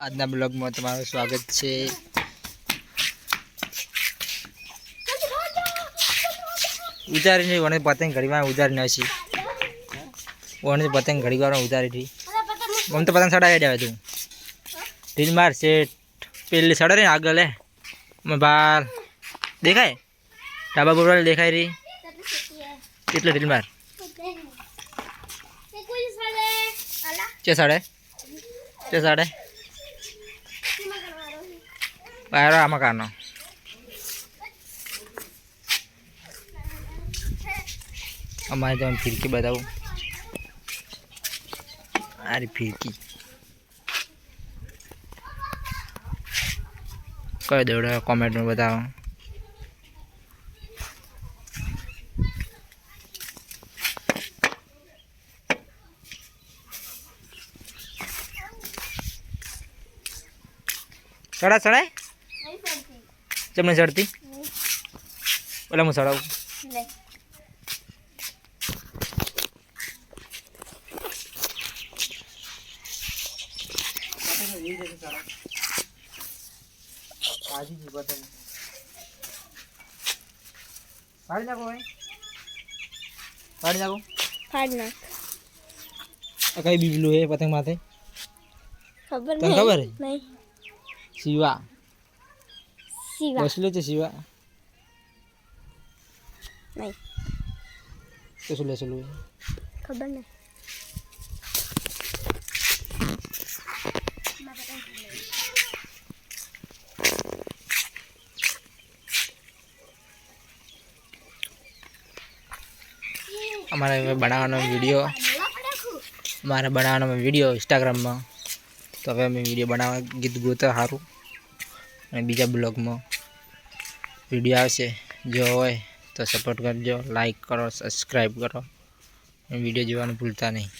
આજના બ્લોગમાં તમારું સ્વાગત છે. ઉતારીને વણે પતંગ ઘડીમાં ઉતારી નાખી. વણે પતંગ ઘડી વાર ઉતારી હતી મમ તો પતંગ સડાવી જાય તું. ઢીલ માર શેઠ. પેલી સડે ને આગળ લે. અમે બાર. દેખાય? ડાબા બોરવાલ દેખાય રહી. કેટલો ઢીલ માર? ચે સાડે? ચે સાડે? બહાર આમાં કાનો અમારે તમે ફિરકી બતાવું આરી ફિરકી કયો દોડે કોમેન્ટમાં બતાવો ચડા ચડાય તમને ચડતી? ઓલા હું ચડાવું પાડી નાખો ભાઈ. પાડી નાખો. ફાડ નાખ. આ કઈ બીબલું હે પતંગ માથે? ખબર નહીં. ખબર નહીં. શિવા. શિવા વસલું છે શિવા નહીં તો શું લેસલું ખબર નહીં અમારે હવે બનાવવાનો વિડીયો મારે બનાવવાનો વિડીયો ઇન્સ્ટાગ્રામમાં તો હવે અમે વિડીયો બનાવવા ગીત ગોતા સારું અને બીજા બ્લોગમાં વીડિયો આવશે. જો હોય તો સપોર્ટ કરજો લાઈક કરો સબસ્ક્રાઈબ કરો. વીડિયો જોવાનું ભૂલતા નહીં.